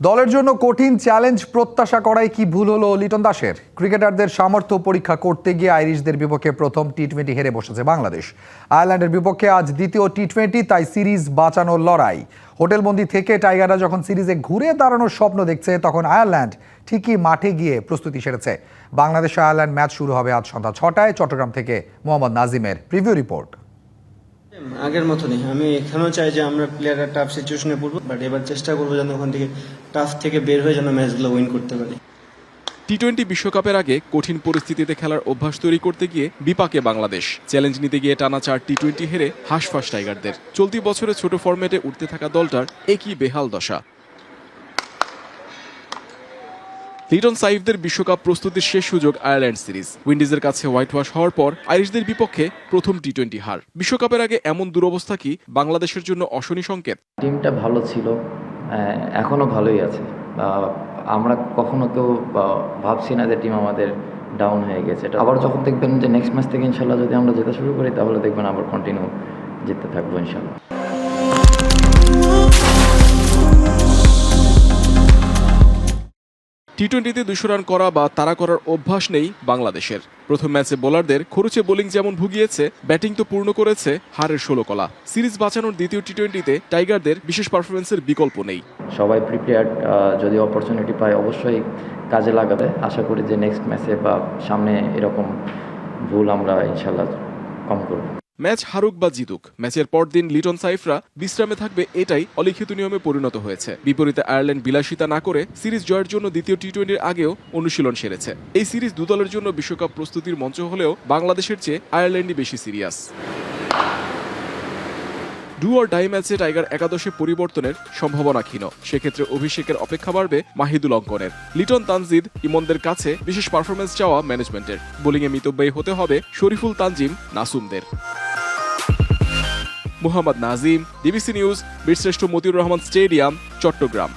দলের জন্য কঠিন চ্যালেঞ্জ প্রত্যাশা করাই কি ভুল হলো লিটন দাসের? ক্রিকেটারদের সামর্থ্য পরীক্ষা করতে গিয়ে আইরিশদের বিপক্ষে প্রথম টি টোয়েন্টি হেরে বসেছে বাংলাদেশ। আয়ারল্যান্ডের বিপক্ষে আজ দ্বিতীয় টি টোয়েন্টি তাই সিরিজ বাঁচানোর লড়াই। হোটেলবন্দি থেকে টাইগাররা যখন সিরিজে ঘুরে দাঁড়ানোর স্বপ্ন দেখছে, তখন আয়ারল্যান্ড ঠিকই মাঠে গিয়ে প্রস্তুতি সেরেছে। বাংলাদেশ আয়ারল্যান্ড ম্যাচ শুরু হবে আজ সন্ধ্যা ছটায়। চট্টগ্রাম থেকে মোহাম্মদ নাজিমের প্রিভিউ রিপোর্ট। আগের মতো নেই আমি এখানেও চাই যে আমরা প্লেয়াররা টাফ সিচুয়েশনে পড়ব বাট এবার চেষ্টা করব যেন ওখান থেকে টাফ থেকে বের হয়ে যেন ম্যাচগুলো উইন করতে পারি। টি টোয়েন্টি বিশ্বকাপের আগে কঠিন পরিস্থিতিতে খেলার অভ্যাস তৈরি করতে গিয়ে বিপাকে বাংলাদেশ। চ্যালেঞ্জ নিতে গিয়ে টানা চার টি টোয়েন্টি হেরে হাঁসফাঁস টাইগারদের। চলতি বছরে ছোট ফরম্যাটে উঠতে থাকা দলটার একই বেহাল দশা। লিটন সাইফদের বিশ্বকাপ প্রস্তুতির শেষ সুযোগ আয়ারল্যান্ড সিরিজ। উইন্ডিজের কাছে হোয়াইট ওয়াশ হওয়ার পর আইরিশদের বিপক্ষে প্রথম টি টোয়েন্টি হার। বিশ্বকাপের আগে এমন দুরবস্থা কি বাংলাদেশের জন্য অশনি সংকেত? টিমটা ভালো ছিল এখনও ভালোই আছে। আমরা কখনো কেউ ভাবছি না যে টিম আমাদের ডাউন হয়ে গেছে। আবার যখন দেখবেন যে নেক্সট ম্যাচ থেকে ইনশাল্লাহ যদি আমরা যেতে শুরু করি, তাহলে দেখবেন আবার কন্টিনিউ জিততে থাকব ইনশাল্লাহ। টি টোয়েন্টিতে দুশো রান করা বা তাড়া করার অভ্যাস নেই বাংলাদেশের। প্রথম ম্যাচে বোলারদের খরচে বোলিং যেমন ভুগিয়েছে, ব্যাটিং তো পূর্ণ করেছে হারের ষোলো কলা। সিরিজ বাঁচানোর দ্বিতীয় টি টোয়েন্টিতে টাইগারদের বিশেষ পারফরমেন্সের বিকল্প নেই। সবাই প্রিপেয়ার্ড যদি অপরচুনিটি পায় অবশ্যই কাজে লাগাবে। আশা করি যে নেক্সট ম্যাচে বা সামনে এরকম ভুল আমরা ইনশাল্লাহ কম করব। ম্যাচ হারুক বা জিতুক, ম্যাচের পরদিন লিটন সাইফরা বিশ্রামে থাকবে এটাই অলিখিত নিয়মে পরিণত হয়েছে। বিপরীতে আয়ারল্যান্ড বিলাসিতা না করে সিরিজ জয়ের জন্য দ্বিতীয় টি টোয়েন্টির আগেও অনুশীলন সেরেছে। এই সিরিজ দু দলের জন্য বিশ্বকাপ প্রস্তুতির মঞ্চ হলেও বাংলাদেশের চেয়ে আয়ারল্যান্ডই বেশি সিরিয়াস। ডু অর ডাই ম্যাচে টাইগার একাদশে পরিবর্তনের সম্ভাবনা ক্ষীণ। সেক্ষেত্রে অভিষেকের অপেক্ষা বাড়বে মাহিদুল অঙ্কনের। লিটন তানজিদ ইমনদের কাছে বিশেষ পারফরমেন্স চাওয়া ম্যানেজমেন্টের। বোলিংয়ে মিতব্যয়ী হতে হবে শরীফুল তানজিম নাসুমদের। মোহাম্মদ নাজিম ডিবিসি নিউজ বীরশ্রেষ্ঠ মতিউর রহমান স্টেডিয়াম চট্টগ্রাম।